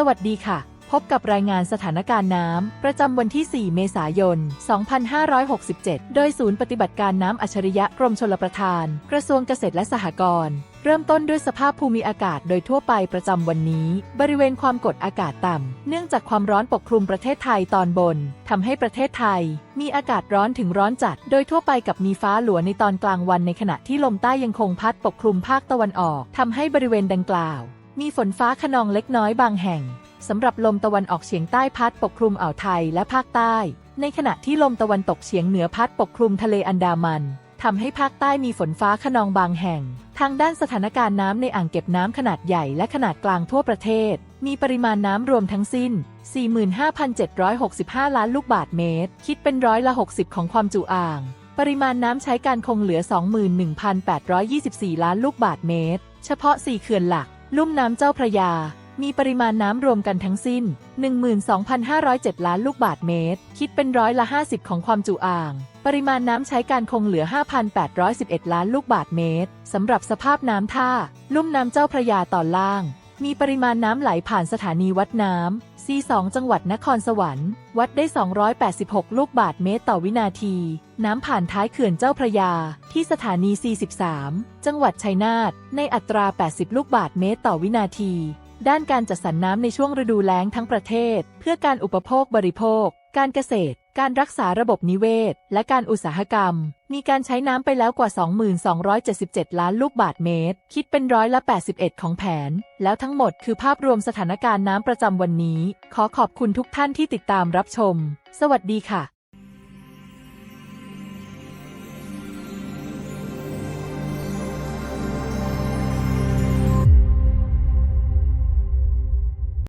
สวัสดีค่ะ พบกับรายงานสถานการณ์น้ำ ประจำวันที่ 4 เมษายน 2567 โดยศูนย์ปฏิบัติการน้ำอัจฉริยะกรมชลประทาน กระทรวงเกษตรและสหกรณ์เริ่มต้นด้วยสภาพภูมิอากาศโดยทั่วไปประจำวันนี้ บริเวณความกดอากาศต่ำ เนื่องจากความร้อนปกคลุมประเทศไทยตอนบนทำให้ประเทศไทย มีอากาศร้อนถึงร้อนจัด โดยทั่วไปกับมีฟ้าหลัวในตอนกลางวันในขณะที่ลมใต้ยังคงพัดปกคลุมภาคตะวันออกทำให้บริเวณดังกล่าว มีฝนฟ้าขนองเล็กน้อยบางแห่งสำหรับลมตะวันออกเฉียงใต้พัดปกคลุมอ่าวไทยและภาคใต้ ในขณะที่ลมตะวันตกเฉียงเหนือพัดปกคลุมทะเลอันดามันทำให้ภาคใต้มีฝนฟ้าขนองบางแห่ง ทางด้านสถานการณ์น้ำในอ่างเก็บน้ำขนาดใหญ่และขนาดกลางทั่วประเทศ มีปริมาณน้ำรวมทั้งสิ้น 45,765 ล้านลูกบาศก์เมตร คิดเป็นร้อยละ 60 ของความจุอ่าง ปริมาณน้ำใช้การคงเหลือ 21,824 ล้านลูกบาศก์เมตร เฉพาะ 4 เขื่อนหลัก ลุ่มน้ำเจ้าพระยา มีปริมาณน้ำรวมกันทั้งสิ้น 12,507 ล้านลูกบาศก์เมตร คิดเป็นร้อยละ 50 ของความจุอ่าง ปริมาณน้ำใช้การคงเหลือ 5,811 ล้านลูกบาศก์เมตรสำหรับสภาพน้ำท่า ลุ่มน้ำเจ้าพระยาตอนล่าง มีปริมาณน้ำไหลผ่านสถานีวัดน้ำ C2 จังหวัดนครสวรรค์ วัดได้ 286 ลูกบาศก์เมตรต่อวินาที น้ำผ่านท้ายเขื่อนเจ้าพระยา ที่สถานี C13 จังหวัดชัยนาท ในอัตรา 80 ลูกบาศก์เมตรต่อวินาที ด้านการจัดสรรน้ำในช่วงฤดูแล้งทั้งประเทศ เพื่อการอุปโภคบริโภค การเกษตร การรักษาระบบนิเวศ และการอุตสาหกรรม มีการใช้น้ำไปแล้วกว่า2277 ล้านลูกบาทเมตร คิดเป็นร้อยละ 81 ของแผน แล้วทั้งหมดคือภาพรวมสถานการณ์น้ำประจำวันนี้ ขอขอบคุณทุกท่านที่ติดตามรับชม สวัสดีค่ะ